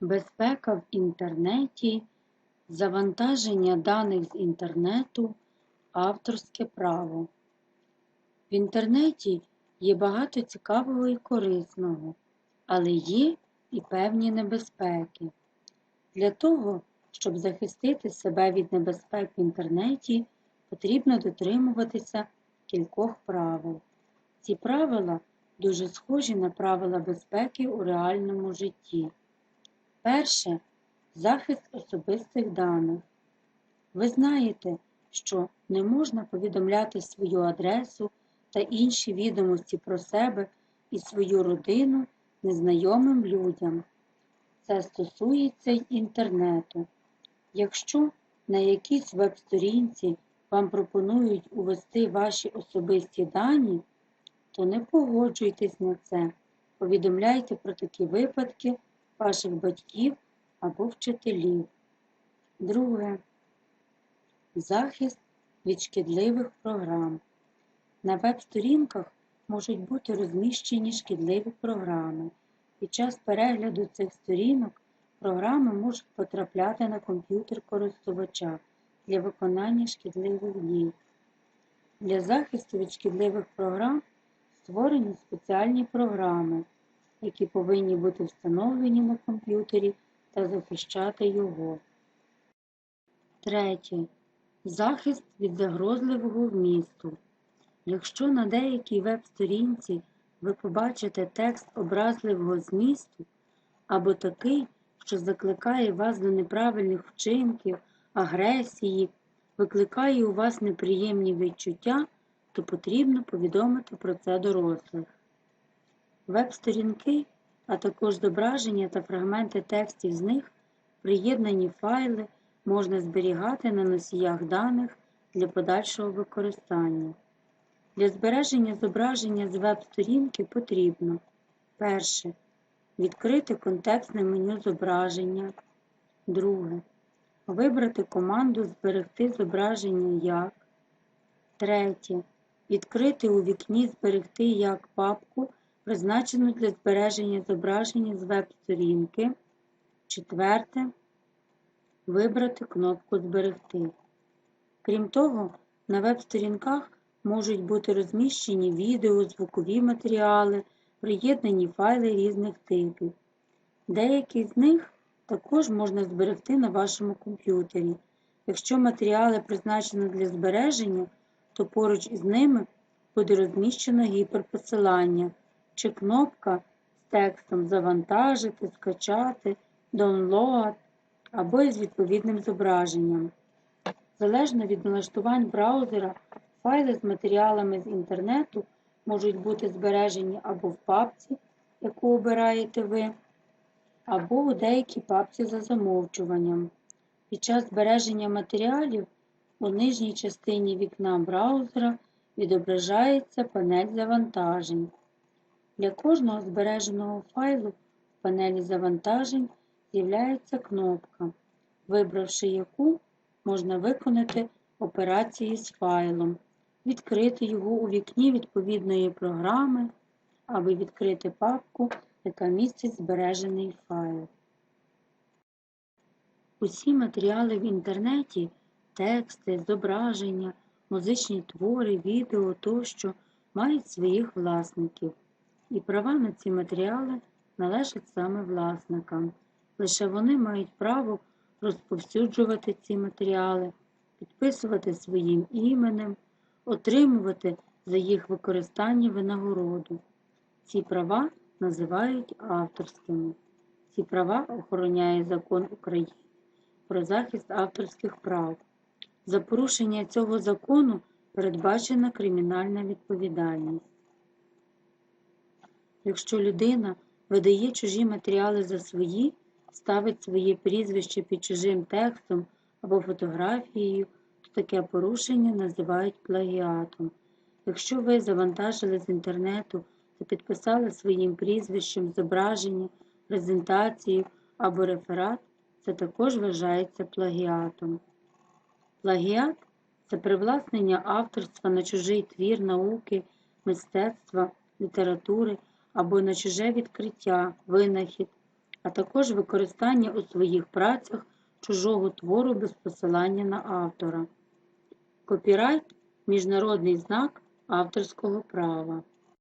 Безпека в інтернеті, завантаження даних з інтернету, авторське право. В інтернеті є багато цікавого і корисного, але є і певні небезпеки. Для того, щоб захистити себе від небезпек в інтернеті, потрібно дотримуватися кількох правил. Ці правила дуже схожі на правила безпеки у реальному житті. Перше захист особистих даних. Ви знаєте, що не можна повідомляти свою адресу та інші відомості про себе і свою родину незнайомим людям. Це стосується й інтернету. Якщо на якійсь веб-сторінці вам пропонують увести ваші особисті дані, то не погоджуйтесь на це. Повідомляйте про такі випадки ваших батьків або вчителів. Друге. Захист від шкідливих програм. На веб-сторінках можуть бути розміщені шкідливі програми. Під час перегляду цих сторінок програми можуть потрапляти на комп'ютер користувача для виконання шкідливих дій. Для захисту від шкідливих програм створені спеціальні програми, які повинні бути встановлені на комп'ютері та захищати його. Третє. Захист від загрозливого вмісту. Якщо на деякій веб-сторінці ви побачите текст образливого змісту або такий, що закликає вас до неправильних вчинків, агресії, викликає у вас неприємні відчуття, то потрібно повідомити про це дорослих. Веб-сторінки, а також зображення та фрагменти текстів з них, приєднані файли можна зберігати на носіях даних для подальшого використання. Для збереження зображення з веб-сторінки потрібно перше. Відкрити контекстне меню зображення. Друге. Вибрати команду Зберегти зображення як. Третє. Відкрити у вікні Зберегти як папку, призначену для збереження зображення з веб-сторінки. Четверте. Вибрати кнопку Зберегти. Крім того, на веб-сторінках можуть бути розміщені відео, звукові матеріали, приєднані файли різних типів. Деякі з них також можна зберегти на вашому комп'ютері. Якщо матеріали призначені для збереження, то поруч із ними буде розміщено гіперпосилання чи кнопка з текстом Завантажити, скачати, Download або із відповідним зображенням. Залежно від налаштувань браузера, файли з матеріалами з інтернету можуть бути збережені або в папці, яку обираєте ви, або у деякій папці за замовчуванням. Під час збереження матеріалів у нижній частині вікна браузера відображається панель завантажень. Для кожного збереженого файлу в панелі завантажень з'являється кнопка, вибравши яку можна виконати операції з файлом, відкрити його у вікні відповідної програми або відкрити папку, яка містить збережений файл. Усі матеріали в інтернеті, тексти, зображення, музичні твори, відео тощо мають своїх власників, і права на ці матеріали належать саме власникам. Лише вони мають право розповсюджувати ці матеріали, підписувати своїм іменем, отримувати за їх використання винагороду. Ці права називають авторськими. Ці права охороняє закон України про захист авторських прав. За порушення цього закону передбачена кримінальна відповідальність. Якщо людина видає чужі матеріали за свої, ставить своє прізвище під чужим текстом або фотографією, то таке порушення називають плагіатом. Якщо ви завантажили з інтернету та підписали своїм прізвищем зображення, презентацію або реферат, це також вважається плагіатом. Плагіат це привласнення авторства на чужий твір науки, мистецтва, літератури або на чуже відкриття, винахід, а також використання у своїх працях чужого твору без посилання на автора. Копірайт міжнародний знак авторського права.